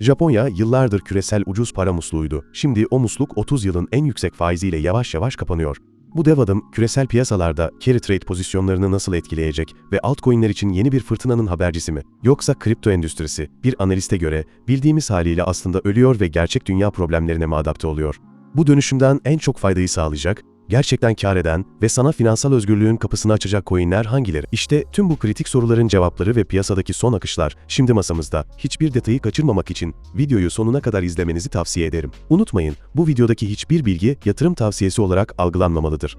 Japonya yıllardır küresel ucuz para musluğuydu. Şimdi o musluk 30 yılın en yüksek faiziyle yavaş yavaş kapanıyor. Bu dev adım küresel piyasalarda carry trade pozisyonlarını nasıl etkileyecek ve altcoin'ler için yeni bir fırtınanın habercisi mi? Yoksa kripto endüstrisi bir analiste göre bildiğimiz haliyle aslında ölüyor ve gerçek dünya problemlerine mi adapte oluyor? Bu dönüşümden en çok faydayı sağlayacak, gerçekten kar eden ve sana finansal özgürlüğün kapısını açacak coinler hangileri? İşte tüm bu kritik soruların cevapları ve piyasadaki son akışlar şimdi masamızda. Hiçbir detayı kaçırmamak için videoyu sonuna kadar izlemenizi tavsiye ederim. Unutmayın, bu videodaki hiçbir bilgi yatırım tavsiyesi olarak algılanmamalıdır.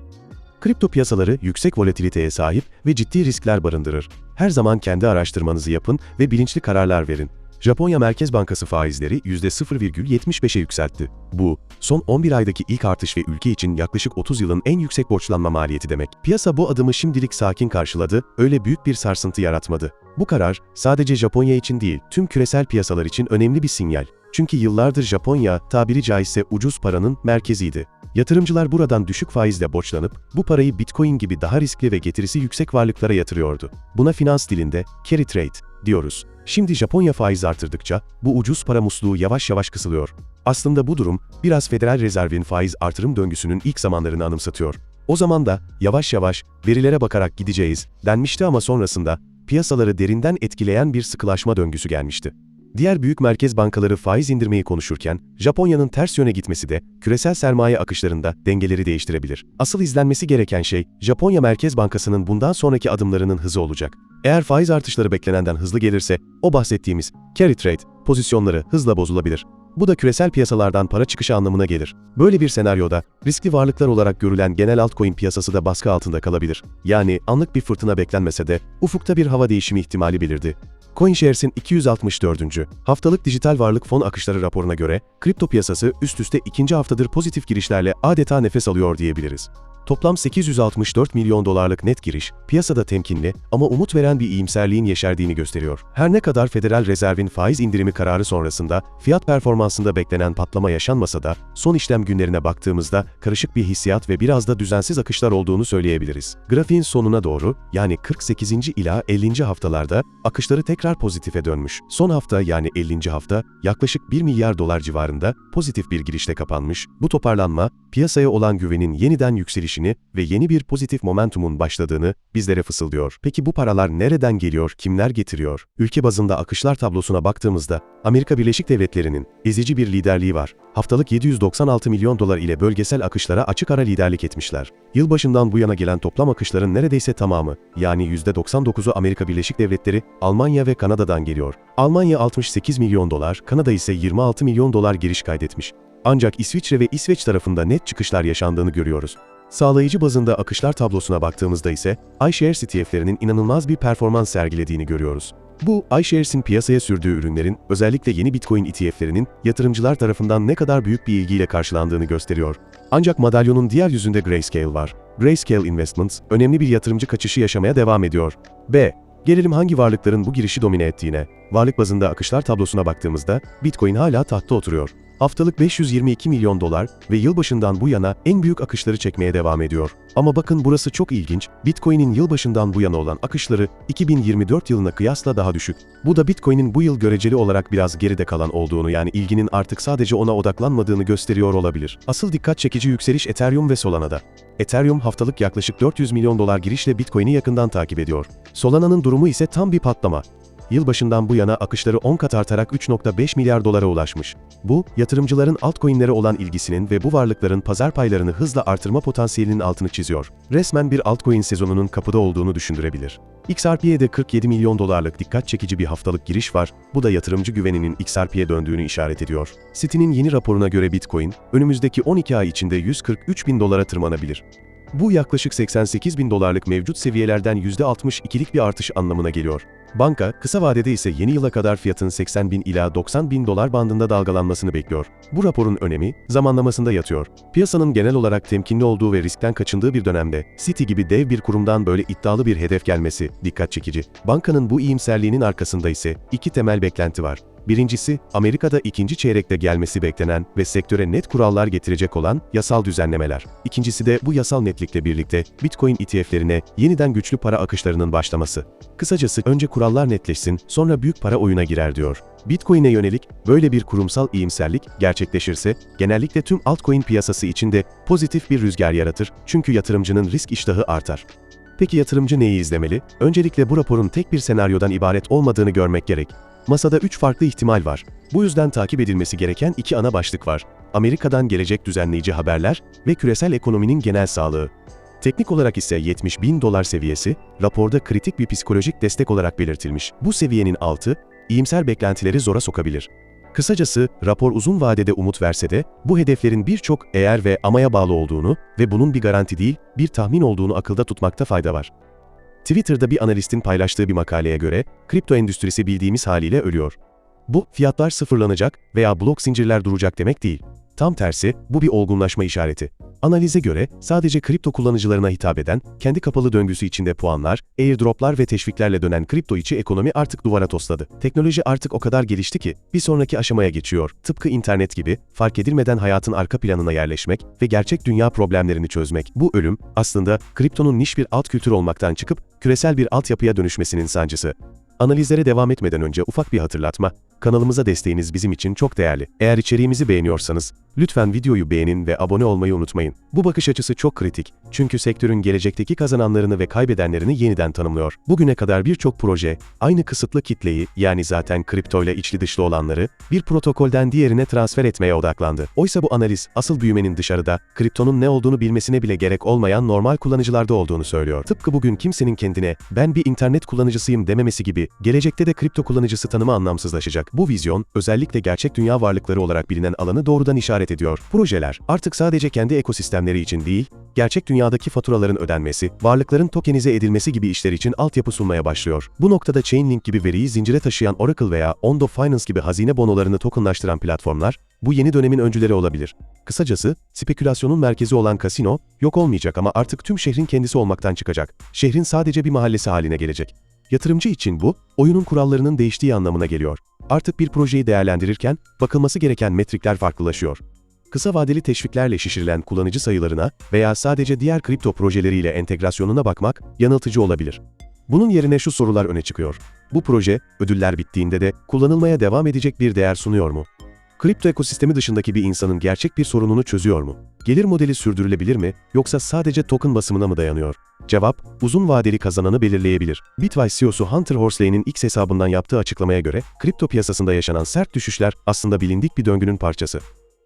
Kripto piyasaları yüksek volatiliteye sahip ve ciddi riskler barındırır. Her zaman kendi araştırmanızı yapın ve bilinçli kararlar verin. Japonya Merkez Bankası faizleri %0,75'e yükseltti. Bu, son 11 aydaki ilk artış ve ülke için yaklaşık 30 yılın en yüksek borçlanma maliyeti demek. Piyasa bu adımı şimdilik sakin karşıladı, öyle büyük bir sarsıntı yaratmadı. Bu karar, sadece Japonya için değil, tüm küresel piyasalar için önemli bir sinyal. Çünkü yıllardır Japonya, tabiri caizse ucuz paranın merkeziydi. Yatırımcılar buradan düşük faizle borçlanıp, bu parayı Bitcoin gibi daha riskli ve getirisi yüksek varlıklara yatırıyordu. Buna finans dilinde carry trade diyoruz. Şimdi Japonya faiz artırdıkça bu ucuz para musluğu yavaş yavaş kısılıyor. Aslında bu durum biraz Federal Rezerv'in faiz artırım döngüsünün ilk zamanlarını anımsatıyor. O zaman da yavaş yavaş verilere bakarak gideceğiz denmişti ama sonrasında piyasaları derinden etkileyen bir sıkılaşma döngüsü gelmişti. Diğer büyük merkez bankaları faiz indirmeyi konuşurken, Japonya'nın ters yöne gitmesi de küresel sermaye akışlarında dengeleri değiştirebilir. Asıl izlenmesi gereken şey, Japonya Merkez Bankası'nın bundan sonraki adımlarının hızı olacak. Eğer faiz artışları beklenenden hızlı gelirse, o bahsettiğimiz carry trade pozisyonları hızla bozulabilir. Bu da küresel piyasalardan para çıkışı anlamına gelir. Böyle bir senaryoda riskli varlıklar olarak görülen genel altcoin piyasası da baskı altında kalabilir. Yani anlık bir fırtına beklenmese de ufukta bir hava değişimi ihtimali belirdi. CoinShares'in 264. haftalık dijital varlık fon akışları raporuna göre kripto piyasası üst üste ikinci haftadır pozitif girişlerle adeta nefes alıyor diyebiliriz. Toplam 864 milyon dolarlık net giriş, piyasada temkinli ama umut veren bir iyimserliğin yeşerdiğini gösteriyor. Her ne kadar Federal Rezerv'in faiz indirimi kararı sonrasında fiyat performansında beklenen patlama yaşanmasa da, son işlem günlerine baktığımızda karışık bir hissiyat ve biraz da düzensiz akışlar olduğunu söyleyebiliriz. Grafiğin sonuna doğru, yani 48. ila 50. haftalarda akışları tekrar pozitife dönmüş. Son hafta yani 50. hafta yaklaşık 1 milyar dolar civarında pozitif bir girişle kapanmış. Bu toparlanma, piyasaya olan güvenin yeniden yükselişini ve yeni bir pozitif momentumun başladığını bizlere fısıldıyor. Peki bu paralar nereden geliyor, kimler getiriyor? Ülke bazında akışlar tablosuna baktığımızda Amerika Birleşik Devletleri'nin ezici bir liderliği var. Haftalık 796 milyon dolar ile bölgesel akışlara açık ara liderlik etmişler. Yılbaşından bu yana gelen toplam akışların neredeyse tamamı, yani %99'u Amerika Birleşik Devletleri, Almanya ve Kanada'dan geliyor. Almanya 68 milyon dolar, Kanada ise 26 milyon dolar giriş kaydetmiş. Ancak İsviçre ve İsveç tarafında net çıkışlar yaşandığını görüyoruz. Sağlayıcı bazında akışlar tablosuna baktığımızda ise iShares ETF'lerinin inanılmaz bir performans sergilediğini görüyoruz. Bu, iShares'in piyasaya sürdüğü ürünlerin, özellikle yeni Bitcoin ETF'lerinin yatırımcılar tarafından ne kadar büyük bir ilgiyle karşılandığını gösteriyor. Ancak madalyonun diğer yüzünde Grayscale var. Grayscale Investments, önemli bir yatırımcı kaçışı yaşamaya devam ediyor. B. Gelelim hangi varlıkların bu girişi domine ettiğine. Varlık bazında akışlar tablosuna baktığımızda Bitcoin hala tahtta oturuyor. Haftalık 522 milyon dolar ve yılbaşından bu yana en büyük akışları çekmeye devam ediyor. Ama bakın burası çok ilginç, Bitcoin'in yılbaşından bu yana olan akışları 2024 yılına kıyasla daha düşük. Bu da Bitcoin'in bu yıl göreceli olarak biraz geride kalan olduğunu yani ilginin artık sadece ona odaklanmadığını gösteriyor olabilir. Asıl dikkat çekici yükseliş Ethereum ve Solana'da. Ethereum haftalık yaklaşık 400 milyon dolar girişle Bitcoin'i yakından takip ediyor. Solana'nın durumu ise tam bir patlama yılbaşından bu yana akışları 10 kat artarak 3.5 milyar dolara ulaşmış. Bu, yatırımcıların altcoin'lere olan ilgisinin ve bu varlıkların pazar paylarını hızla artırma potansiyelinin altını çiziyor. Resmen bir altcoin sezonunun kapıda olduğunu düşündürebilir. XRP'de 47 milyon dolarlık dikkat çekici bir haftalık giriş var, bu da yatırımcı güveninin XRP'ye döndüğünü işaret ediyor. City'nin yeni raporuna göre Bitcoin, önümüzdeki 12 ay içinde 143 bin dolara tırmanabilir. Bu yaklaşık 88 bin dolarlık mevcut seviyelerden %62'lik bir artış anlamına geliyor. Banka, kısa vadede ise yeni yıla kadar fiyatın 80 bin ila 90 bin dolar bandında dalgalanmasını bekliyor. Bu raporun önemi, zamanlamasında yatıyor. Piyasanın genel olarak temkinli olduğu ve riskten kaçındığı bir dönemde, Citi gibi dev bir kurumdan böyle iddialı bir hedef gelmesi dikkat çekici. Bankanın bu iyimserliğinin arkasında ise iki temel beklenti var. Birincisi, Amerika'da ikinci çeyrekte gelmesi beklenen ve sektöre net kurallar getirecek olan yasal düzenlemeler. İkincisi de bu yasal netlikle birlikte Bitcoin ETF'lerine yeniden güçlü para akışlarının başlaması. Kısacası önce kurallar netleşsin, sonra büyük para oyuna girer diyor. Bitcoin'e yönelik böyle bir kurumsal iyimserlik gerçekleşirse, genellikle tüm altcoin piyasası içinde pozitif bir rüzgar yaratır çünkü yatırımcının risk iştahı artar. Peki yatırımcı neyi izlemeli? Öncelikle bu raporun tek bir senaryodan ibaret olmadığını görmek gerek. Masada 3 farklı ihtimal var. Bu yüzden takip edilmesi gereken iki ana başlık var. Amerika'dan gelecek düzenleyici haberler ve küresel ekonominin genel sağlığı. Teknik olarak ise 70 bin dolar seviyesi, raporda kritik bir psikolojik destek olarak belirtilmiş. Bu seviyenin altı, iyimser beklentileri zora sokabilir. Kısacası, rapor uzun vadede umut verse de, bu hedeflerin birçok eğer ve amaya bağlı olduğunu ve bunun bir garanti değil, bir tahmin olduğunu akılda tutmakta fayda var. Twitter'da bir analistin paylaştığı bir makaleye göre, kripto endüstrisi bildiğimiz haliyle ölüyor. Bu, fiyatlar sıfırlanacak veya blok zincirler duracak demek değil. Tam tersi, bu bir olgunlaşma işareti. Analize göre, sadece kripto kullanıcılarına hitap eden, kendi kapalı döngüsü içinde puanlar, airdroplar ve teşviklerle dönen kripto içi ekonomi artık duvara tosladı. Teknoloji artık o kadar gelişti ki, bir sonraki aşamaya geçiyor. Tıpkı internet gibi, fark edilmeden hayatın arka planına yerleşmek ve gerçek dünya problemlerini çözmek. Bu ölüm, aslında, kriptonun niş bir alt kültür olmaktan çıkıp, küresel bir altyapıya dönüşmesinin sancısı. Analizlere devam etmeden önce ufak bir hatırlatma. Kanalımıza desteğiniz bizim için çok değerli. Eğer içeriğimizi beğeniyorsanız, lütfen videoyu beğenin ve abone olmayı unutmayın. Bu bakış açısı çok kritik. Çünkü sektörün gelecekteki kazananlarını ve kaybedenlerini yeniden tanımlıyor. Bugüne kadar birçok proje, aynı kısıtlı kitleyi, yani zaten kriptoyla içli dışlı olanları, bir protokolden diğerine transfer etmeye odaklandı. Oysa bu analiz, asıl büyümenin dışarıda, kriptonun ne olduğunu bilmesine bile gerek olmayan normal kullanıcılarda olduğunu söylüyor. Tıpkı bugün kimsenin kendine, ben bir internet kullanıcısıyım dememesi gibi, gelecekte de kripto kullanıcısı tanımı anlamsızlaşacak. Bu vizyon, özellikle gerçek dünya varlıkları olarak bilinen alanı doğrudan işaret ediyor. Projeler, artık sadece kendi ekosistemleri için değil, gerçek dünyadaki faturaların ödenmesi, varlıkların tokenize edilmesi gibi işler için altyapı sunmaya başlıyor. Bu noktada Chainlink gibi veriyi zincire taşıyan Oracle veya Ondo Finance gibi hazine bonolarını tokenlaştıran platformlar, bu yeni dönemin öncüleri olabilir. Kısacası, spekülasyonun merkezi olan kasino, yok olmayacak ama artık tüm şehrin kendisi olmaktan çıkacak. Şehrin sadece bir mahallesi haline gelecek. Yatırımcı için bu, oyunun kurallarının değiştiği anlamına geliyor. Artık bir projeyi değerlendirirken, bakılması gereken metrikler farklılaşıyor. Kısa vadeli teşviklerle şişirilen kullanıcı sayılarına veya sadece diğer kripto projeleriyle entegrasyonuna bakmak yanıltıcı olabilir. Bunun yerine şu sorular öne çıkıyor. Bu proje, ödüller bittiğinde de kullanılmaya devam edecek bir değer sunuyor mu? Kripto ekosistemi dışındaki bir insanın gerçek bir sorununu çözüyor mu? Gelir modeli sürdürülebilir mi, yoksa sadece token basımına mı dayanıyor? Cevap, uzun vadeli kazananı belirleyebilir. Bitwise CEO'su Hunter Horsley'nin X hesabından yaptığı açıklamaya göre, kripto piyasasında yaşanan sert düşüşler aslında bilindik bir döngünün parçası.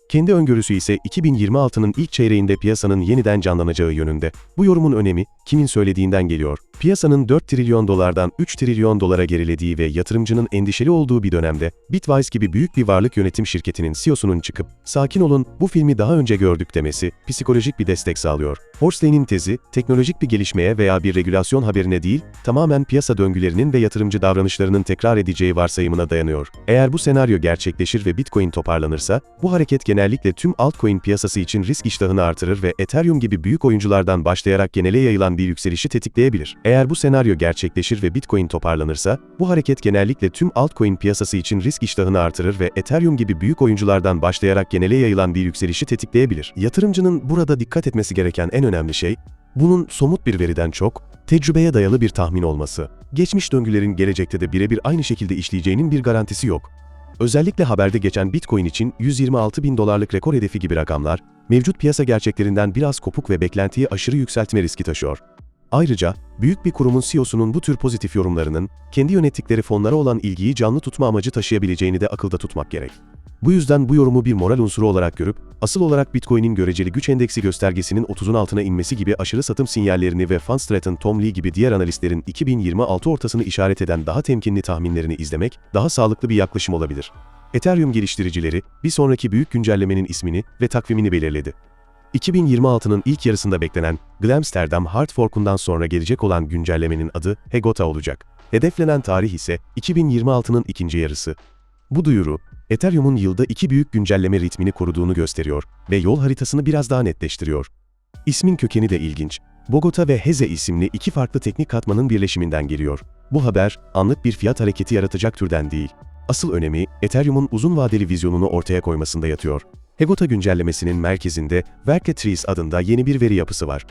Kendi öngörüsü ise 2026'nın ilk çeyreğinde piyasanın yeniden canlanacağı yönünde. Bu yorumun önemi, kimin söylediğinden geliyor. Piyasanın 4 trilyon dolardan 3 trilyon dolara gerilediği ve yatırımcının endişeli olduğu bir dönemde, Bitwise gibi büyük bir varlık yönetim şirketinin CEO'sunun çıkıp, sakin olun, bu filmi daha önce gördük demesi, psikolojik bir destek sağlıyor. Horsley'nin tezi, teknolojik bir gelişmeye veya bir regülasyon haberine değil, tamamen piyasa döngülerinin ve yatırımcı davranışlarının tekrar edeceği varsayımına dayanıyor. Eğer bu senaryo gerçekleşir ve Bitcoin toparlanırsa, bu hareket genellikle tüm altcoin piyasası için risk iştahını artırır ve Ethereum gibi büyük oyunculardan başlayarak genele yayılan bir yükselişi tetikleyebilir. Eğer bu senaryo gerçekleşir ve Bitcoin toparlanırsa, bu hareket genellikle tüm altcoin piyasası için risk iştahını artırır ve Ethereum gibi büyük oyunculardan başlayarak genele yayılan bir yükselişi tetikleyebilir. Yatırımcının burada dikkat etmesi gereken en önemli şey, bunun somut bir veriden çok, tecrübeye dayalı bir tahmin olması. Geçmiş döngülerin gelecekte de birebir aynı şekilde işleyeceğinin bir garantisi yok. Özellikle haberde geçen Bitcoin için 126 bin dolarlık rekor hedefi gibi rakamlar, mevcut piyasa gerçeklerinden biraz kopuk ve beklentiyi aşırı yükseltme riski taşıyor. Ayrıca, büyük bir kurumun CEO'sunun bu tür pozitif yorumlarının, kendi yönettikleri fonlara olan ilgiyi canlı tutma amacı taşıyabileceğini de akılda tutmak gerek. Bu yüzden bu yorumu bir moral unsuru olarak görüp, asıl olarak Bitcoin'in göreceli güç endeksi göstergesinin 30'un altına inmesi gibi aşırı satım sinyallerini ve Fundstrat'ın Tom Lee gibi diğer analistlerin 2026 ortasını işaret eden daha temkinli tahminlerini izlemek, daha sağlıklı bir yaklaşım olabilir. Ethereum geliştiricileri, bir sonraki büyük güncellemenin ismini ve takvimini belirledi. 2026'nın ilk yarısında beklenen Glamsterdam Hard Fork'undan sonra gelecek olan güncellemenin adı Hegota olacak. Hedeflenen tarih ise 2026'nın ikinci yarısı. Bu duyuru, Ethereum'un yılda iki büyük güncelleme ritmini koruduğunu gösteriyor ve yol haritasını biraz daha netleştiriyor. İsmin kökeni de ilginç. Bogota ve Heze isimli iki farklı teknik katmanın birleşiminden geliyor. Bu haber, anlık bir fiyat hareketi yaratacak türden değil. Asıl önemi, Ethereum'un uzun vadeli vizyonunu ortaya koymasında yatıyor. Hegota güncellemesinin merkezinde Verca Trees adında yeni bir veri yapısı var.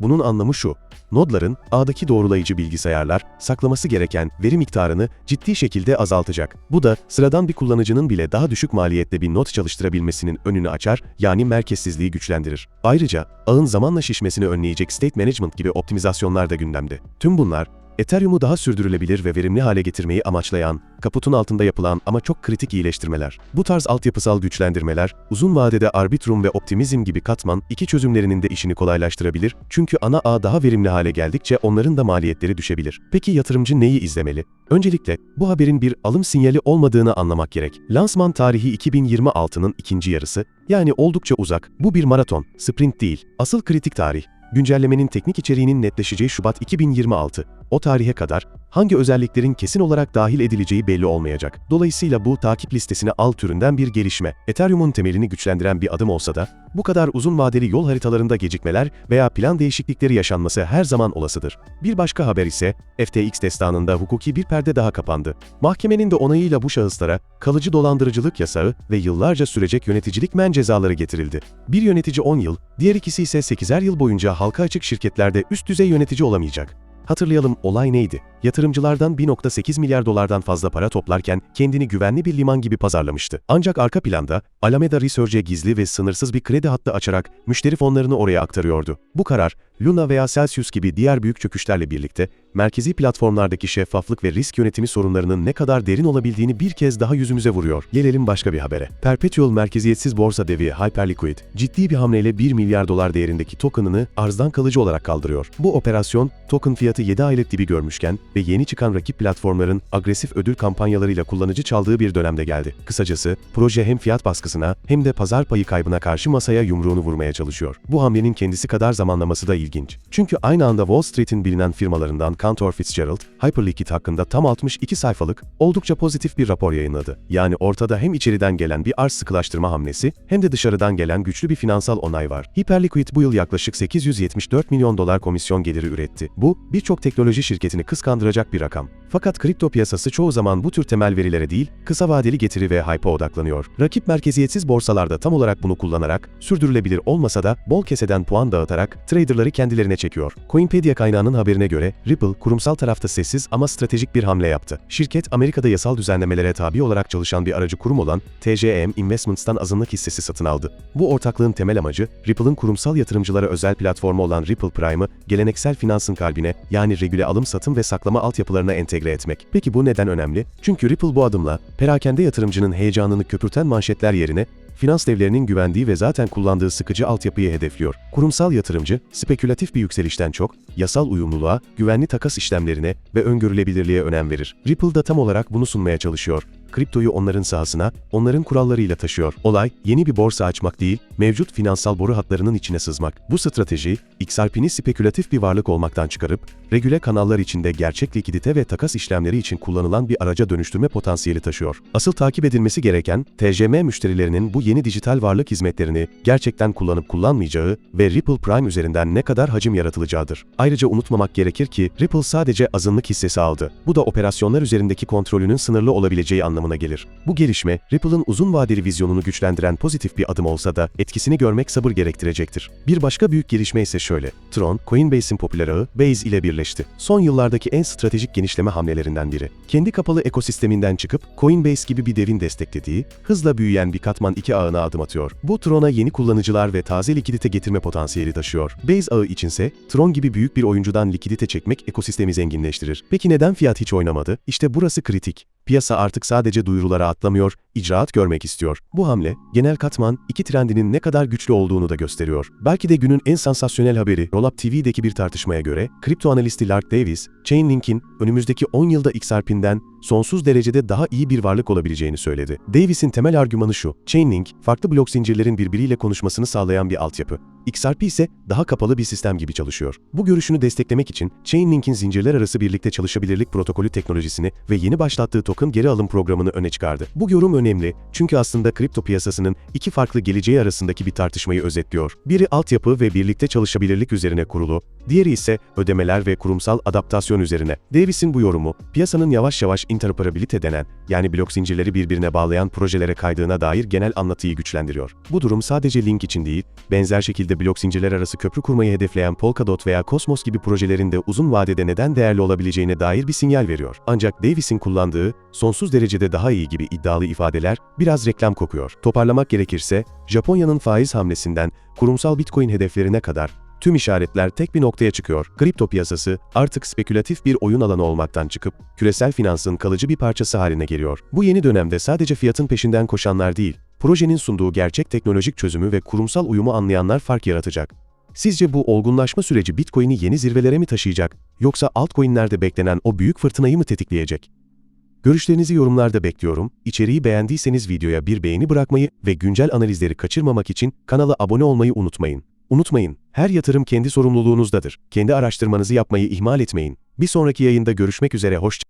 Bunun anlamı şu. Nodların ağdaki doğrulayıcı bilgisayarlar saklaması gereken veri miktarını ciddi şekilde azaltacak. Bu da sıradan bir kullanıcının bile daha düşük maliyette bir nod çalıştırabilmesinin önünü açar yani merkezsizliği güçlendirir. Ayrıca ağın zamanla şişmesini önleyecek state management gibi optimizasyonlar da gündemde. Tüm bunlar Ethereum'u daha sürdürülebilir ve verimli hale getirmeyi amaçlayan, kaputun altında yapılan ama çok kritik iyileştirmeler. Bu tarz altyapısal güçlendirmeler, uzun vadede Arbitrum ve Optimizm gibi katman iki çözümlerinin de işini kolaylaştırabilir çünkü ana ağ daha verimli hale geldikçe onların da maliyetleri düşebilir. Peki yatırımcı neyi izlemeli? Öncelikle bu haberin bir alım sinyali olmadığını anlamak gerek. Lansman tarihi 2026'nın ikinci yarısı, yani oldukça uzak. Bu bir maraton, sprint değil. Asıl kritik tarih. Güncellemenin teknik içeriğinin netleşeceği Şubat 2026. O tarihe kadar hangi özelliklerin kesin olarak dahil edileceği belli olmayacak. Dolayısıyla bu takip listesine al türünden bir gelişme. Ethereum'un temelini güçlendiren bir adım olsa da bu kadar uzun vadeli yol haritalarında gecikmeler veya plan değişiklikleri yaşanması her zaman olasıdır. Bir başka haber ise FTX destanında hukuki bir perde daha kapandı. Mahkemenin de onayıyla bu şahıslara kalıcı dolandırıcılık yasağı ve yıllarca sürecek yöneticilik men cezaları getirildi. Bir yönetici 10 yıl, diğer ikisi ise 8'er yıl boyunca halka açık şirketlerde üst düzey yönetici olamayacak. Hatırlayalım olay neydi? Yatırımcılardan 1.8 milyar dolardan fazla para toplarken kendini güvenli bir liman gibi pazarlamıştı. Ancak arka planda Alameda Research'e gizli ve sınırsız bir kredi hattı açarak müşteri fonlarını oraya aktarıyordu. Bu karar Luna veya Celsius gibi diğer büyük çöküşlerle birlikte merkezi platformlardaki şeffaflık ve risk yönetimi sorunlarının ne kadar derin olabildiğini bir kez daha yüzümüze vuruyor. Gelelim başka bir habere. Perpetual merkeziyetsiz borsa devi Hyperliquid ciddi bir hamleyle 1 milyar dolar değerindeki token'ını arzdan kalıcı olarak kaldırıyor. Bu operasyon token fiyatı 7 aylık dibi görmüşken ve yeni çıkan rakip platformların agresif ödül kampanyalarıyla kullanıcı çaldığı bir dönemde geldi. Kısacası proje hem fiyat baskısına hem de pazar payı kaybına karşı masaya yumruğunu vurmaya çalışıyor. Bu hamlenin kendisi kadar zamanlaması da ilginç. Çünkü aynı anda Wall Street'in bilinen firmalarından Cantor Fitzgerald, Hyperliquid hakkında tam 62 sayfalık, oldukça pozitif bir rapor yayınladı. Yani ortada hem içeriden gelen bir arz sıkılaştırma hamlesi, hem de dışarıdan gelen güçlü bir finansal onay var. Hyperliquid bu yıl yaklaşık 874 milyon dolar komisyon geliri üretti. Bu, birçok teknoloji şirketini kıskandıracak bir rakam. Fakat kripto piyasası çoğu zaman bu tür temel verilere değil, kısa vadeli getiri ve hype'a odaklanıyor. Rakip merkeziyetsiz borsalarda tam olarak bunu kullanarak, sürdürülebilir olmasa da bol keseden puan dağıtarak traderları kendilerine çekiyor. Coinpedia kaynağının haberine göre Ripple kurumsal tarafta sessiz ama stratejik bir hamle yaptı. Şirket Amerika'da yasal düzenlemelere tabi olarak çalışan bir aracı kurum olan TJM Investments'tan azınlık hissesi satın aldı. Bu ortaklığın temel amacı Ripple'ın kurumsal yatırımcılara özel platformu olan Ripple Prime'ı geleneksel finansın kalbine yani regüle alım satım ve saklama altyapılarına entegre etmek. Peki bu neden önemli? Çünkü Ripple bu adımla perakende yatırımcının heyecanını köpürten manşetler yerine finans devlerinin güvendiği ve zaten kullandığı sıkıcı altyapıyı hedefliyor. Kurumsal yatırımcı, spekülatif bir yükselişten çok, yasal uyumluluğa, güvenli takas işlemlerine ve öngörülebilirliğe önem verir. Ripple da tam olarak bunu sunmaya çalışıyor kriptoyu onların sahasına, onların kurallarıyla taşıyor. Olay, yeni bir borsa açmak değil, mevcut finansal boru hatlarının içine sızmak. Bu strateji, XRP'ni spekülatif bir varlık olmaktan çıkarıp, regüle kanallar içinde gerçek likidite ve takas işlemleri için kullanılan bir araca dönüştürme potansiyeli taşıyor. Asıl takip edilmesi gereken, TJM müşterilerinin bu yeni dijital varlık hizmetlerini gerçekten kullanıp kullanmayacağı ve Ripple Prime üzerinden ne kadar hacim yaratılacağıdır. Ayrıca unutmamak gerekir ki Ripple sadece azınlık hissesi aldı. Bu da operasyonlar üzerindeki kontrolünün sınırlı olabileceği anlamına anlamına gelir. Bu gelişme, Ripple'ın uzun vadeli vizyonunu güçlendiren pozitif bir adım olsa da etkisini görmek sabır gerektirecektir. Bir başka büyük gelişme ise şöyle. Tron, Coinbase'in popüler ağı Base ile birleşti. Son yıllardaki en stratejik genişleme hamlelerinden biri. Kendi kapalı ekosisteminden çıkıp Coinbase gibi bir devin desteklediği, hızla büyüyen bir katman 2 ağına adım atıyor. Bu Tron'a yeni kullanıcılar ve taze likidite getirme potansiyeli taşıyor. Base ağı içinse Tron gibi büyük bir oyuncudan likidite çekmek ekosistemi zenginleştirir. Peki neden fiyat hiç oynamadı? İşte burası kritik. Piyasa artık sadece duyurulara atlamıyor, icraat görmek istiyor. Bu hamle, genel katman iki trendinin ne kadar güçlü olduğunu da gösteriyor. Belki de günün en sansasyonel haberi Rollup TV'deki bir tartışmaya göre, kripto analisti Lark Davis, Chainlink'in önümüzdeki 10 yılda XRP'nden sonsuz derecede daha iyi bir varlık olabileceğini söyledi. Davis'in temel argümanı şu, Chainlink, farklı blok zincirlerin birbiriyle konuşmasını sağlayan bir altyapı. XRP ise daha kapalı bir sistem gibi çalışıyor. Bu görüşünü desteklemek için Chainlink'in zincirler arası birlikte çalışabilirlik protokolü teknolojisini ve yeni başlattığı token geri alım programını öne çıkardı. Bu yorum önemli çünkü aslında kripto piyasasının iki farklı geleceği arasındaki bir tartışmayı özetliyor. Biri altyapı ve birlikte çalışabilirlik üzerine kurulu, diğeri ise ödemeler ve kurumsal adaptasyon üzerine. Davis'in bu yorumu, piyasanın yavaş yavaş interoperabilite denen, yani blok zincirleri birbirine bağlayan projelere kaydığına dair genel anlatıyı güçlendiriyor. Bu durum sadece Link için değil, benzer şekilde blok zincirler arası köprü kurmayı hedefleyen Polkadot veya Cosmos gibi projelerin de uzun vadede neden değerli olabileceğine dair bir sinyal veriyor. Ancak Davis'in kullandığı, sonsuz derecede daha iyi gibi iddialı ifadeler biraz reklam kokuyor. Toparlamak gerekirse, Japonya'nın faiz hamlesinden kurumsal Bitcoin hedeflerine kadar tüm işaretler tek bir noktaya çıkıyor. Kripto piyasası artık spekülatif bir oyun alanı olmaktan çıkıp küresel finansın kalıcı bir parçası haline geliyor. Bu yeni dönemde sadece fiyatın peşinden koşanlar değil, projenin sunduğu gerçek teknolojik çözümü ve kurumsal uyumu anlayanlar fark yaratacak. Sizce bu olgunlaşma süreci Bitcoin'i yeni zirvelere mi taşıyacak yoksa altcoin'lerde beklenen o büyük fırtınayı mı tetikleyecek? Görüşlerinizi yorumlarda bekliyorum. İçeriği beğendiyseniz videoya bir beğeni bırakmayı ve güncel analizleri kaçırmamak için kanala abone olmayı unutmayın. Unutmayın, her yatırım kendi sorumluluğunuzdadır. Kendi araştırmanızı yapmayı ihmal etmeyin. Bir sonraki yayında görüşmek üzere, hoşça